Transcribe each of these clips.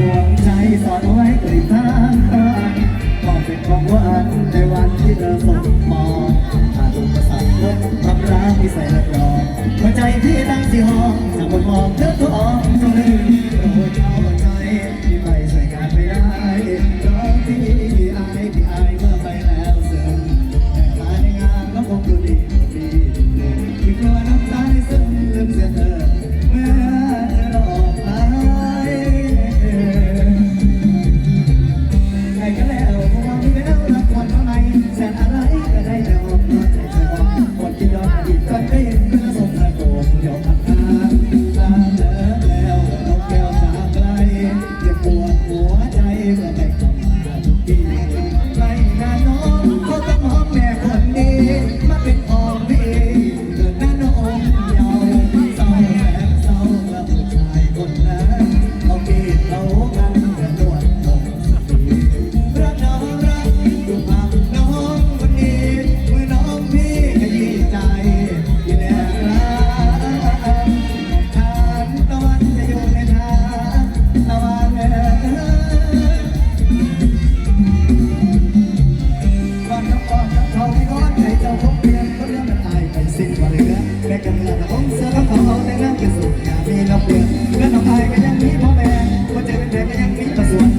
ห่วงใจสอนไว้กลิ่นทางตอนก็เป็นของวันในวันที่เธอสมมองผ่านอุปสรรลบความที่ใส่ละกอนหัวใจพี่ตั้งสีห้องสะกนมองเธอ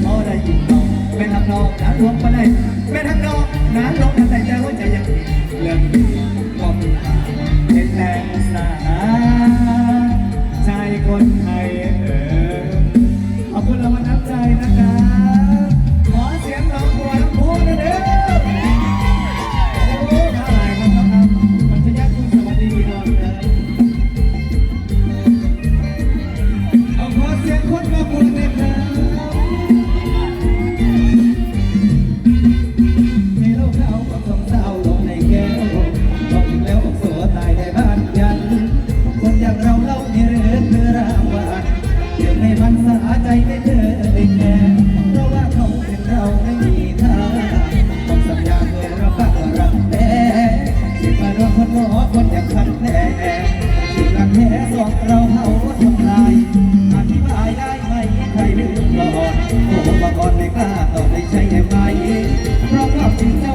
พอได้ยินน้องแม่ทักน้องนะรวมมาได้แม่ทักน้องนะลงแต่ใจว่าใจยังเลิกดีความเป็นแรงสาใจคน ใจแอบไปเพราะความจริงเจ้า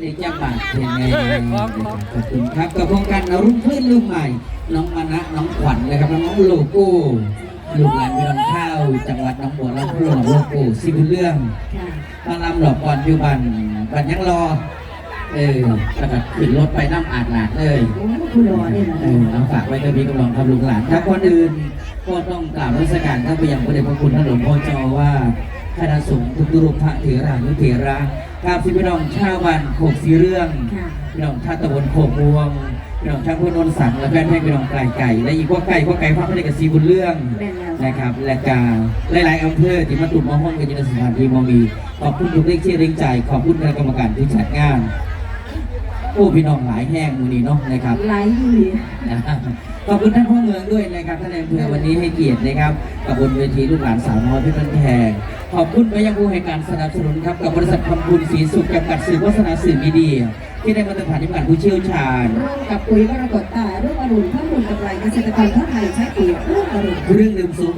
ในจังหวัดเป็นไงขอบคุณครับกับโครงการรุ่งเพื่อนรุ่งใหม่ น้องมณะน้องขวัญนะครับน้องโลโก้ลูกหลานเมืองข้าวจังหวัดน้องบัวลำพูโลโก้ซีบุเรื่องมาลำหลอกก่อนอยู่บันบันยังรอเออกระดับขึ้นรถไปน้ำอาดหลาดเลยอเยเออเอาฝากไว้กับพี่กำลังทำลูกหลานถ้าคนอื่นก็ต้องกล่าวรัชการท่านไปยังพระเดชพระคุณท่านหลวงพ่อจอว่าคณะสงฆ์ทุกรูปพระเถระนุเถระ ครับพี่น้องชาวบ้านโขกสีเรื่องพี่น้องชาตะวันโขกวงพี่น้องชาวพุทนนสังและแฟนเพลงพี่น้องไก่ไก่และอีกพวกไก่พวกไก่พัพไม่ได้กับสีบุญเรื่องนะครับ และกาหลายๆอำเภอที่มาตุ่มมาห้องกันยินสถานที่มอมีขอบคุณทุกเรื่องเชียร์เรื่งใจขอบคุณคณะกรรมการที่จัดงาน โอ้พี่น้องหลายแห้งมือนี้เนาะนะครับไลฟ์ดีนะครับขอบคุณท่านพ่อเมืองด้วยนะครับท่านนายอำเภอวันนี้ให้เกียรตินะครับกับบนเวทีลูกหลานสาวน้อยเพี่เป็นแพงขอบคุณไปยังผู้ให้การสนับสนุนครับกับบริษัทคำคุณศรีสุขจำกัดสื่อโฆษณาสื่อมีเดีย ที่ได้มาตรฐานที่ผ่านผู้เชี่ยวชาญร่วมกับปุ๋ยมรกตตาร่วมอรุณเพิ่มมูลกำไรเกษตรกรทั่วไทยใช้ปุ๋ยร่วมอรุณเครื่องดื่มสูง